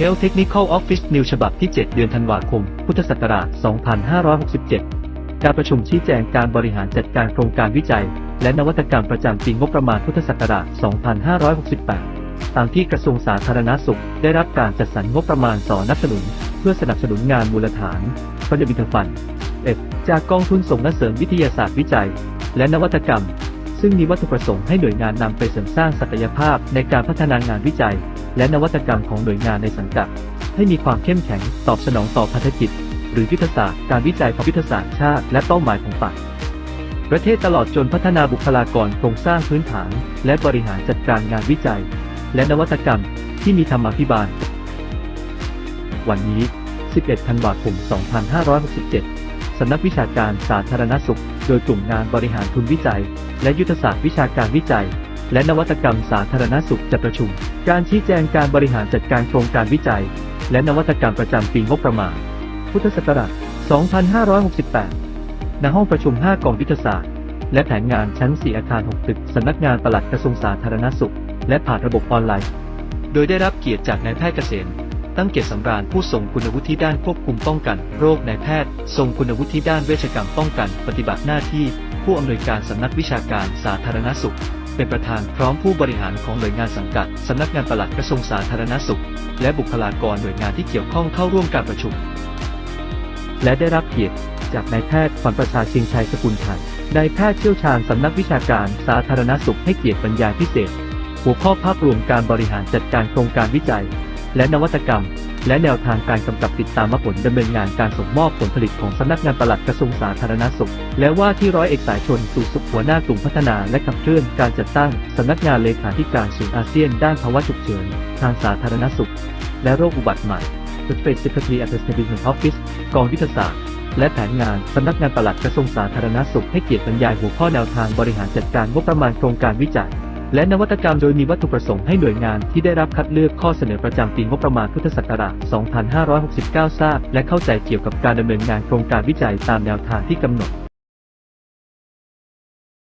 Health Technical Office New ฉบับที่ 7 เดือนธันวาคม พุทธศักราช 2567 การประชุมชี้แจงการบริหารจัดการโครงการวิจัย และนวัตกรรมประจำปีงบประมาณพุทธศักราช 2568 ตามที่กระทรวงสาธารณสุข ได้รับการจัดสรรงบประมาณสนับสนุน เพื่อสนับสนุนงานมูลฐาน Fund Inter Fund F จากกองทุนส่งและเสริมวิทยาศาสตร์วิจัย และนวัตกรรม ซึ่งมีวัตถุประสงค์ให้หน่วยงานนำไปเสริมสร้างศักยภาพในการพัฒนางานวิจัย และนวัตกรรมของหน่วยงานในสังกัด ให้มีความเข้มแข็งตอบสนองต่อพันธกิจ หรือยุทธศาสตร์การวิจัยของยุทธศาสตร์ชาติและเป้าหมายของฝ่ายประเทศตลอดจนพัฒนาบุคลากรโครงสร้างพื้นฐาน และบริหารจัดการงานวิจัย และนวัตกรรมที่มีธรรมาภิบาล วันนี้ 11 ธันวาคม 2567 สำนักวิชาการสาธารณสุข โดยกลุ่มงานบริหารทุนวิจัย และยุทธศาสตร์วิชาการวิจัย และนวัตกรรมสาธารณสุขจะประชุม การชี้แจงการบริหารจัดการโครงการวิจัย และนวัตกรรมประจำปีงบประมาณ พุทธศักราช 2568 ณ ห้องประชุม 5 กองยุทธศาสตร์ และแผนงานชั้น 4 อาคาร 6 ตึกสำนักงานปลัดกระทรวงสาธารณสุข และผ่านระบบออนไลน์ โดยได้รับเกียรติจากนายแพทย์เกษม ตั้งเกียรติสำราญผู้ทรงคุณวุฒิด้านควบคุมป้องกัน โรคนายแพทย์ ทรงคุณวุฒิด้านเวชกรรมป้องกัน ปฏิบัติหน้าที่ ผู้อำนวยการสำนักวิชาการสาธารณสุข เป็นประธานพร้อมผู้บริหารของหน่วยงานสังกัดสำนักงานปลัดกระทรวงสาธารณสุข และบุคลากรหน่วยงานที่เกี่ยวข้องเข้าร่วมการประชุม และได้รับเกียรติจากนายแพทย์ขวัญประชาเชียงชัยสกุลไทยนายแพทย์เชี่ยวชาญสำนักวิชาการสาธารณสุขให้เกียรติบรรยายพิเศษ หัวข้อภาพรวมการบริหารจัดการโครงการวิจัย และนวัตกรรม และแนวทางการกำกับติดตามผลดำเนินงานการส่งมอบผลผลิตของสำนักงานปลัดกระทรวงสาธารณสุข และว่าที่ร้อยเอกสายชนสู่สุขหัวหน้ากลุ่มพัฒนาและขับเคลื่อนการจัดตั้งสำนักงานเลขาธิการศูนย์อาเซียนด้านภาวะฉุกเฉินทางสาธารณสุข และโรคอุบัติใหม่ The State Secretary Administration Office กองยุทธศาสตร์และแผนงานสำนักงานปลัดกระทรวงสาธารณสุขให้เกียรติบรรยายหัวข้อแนวทางบริหารจัดการงบประมาณโครงการวิจัย และนวัตกรรมโดยมีวัตถุประสงค์ให้หน่วยงานที่ได้รับคัดเลือกข้อเสนอประจำปีงบประมาณพุทธศักราช 2569 ทราบ และเข้าใจเกี่ยวกับการดำเนินงานโครงการวิจัยตามแนวทางที่กำหนด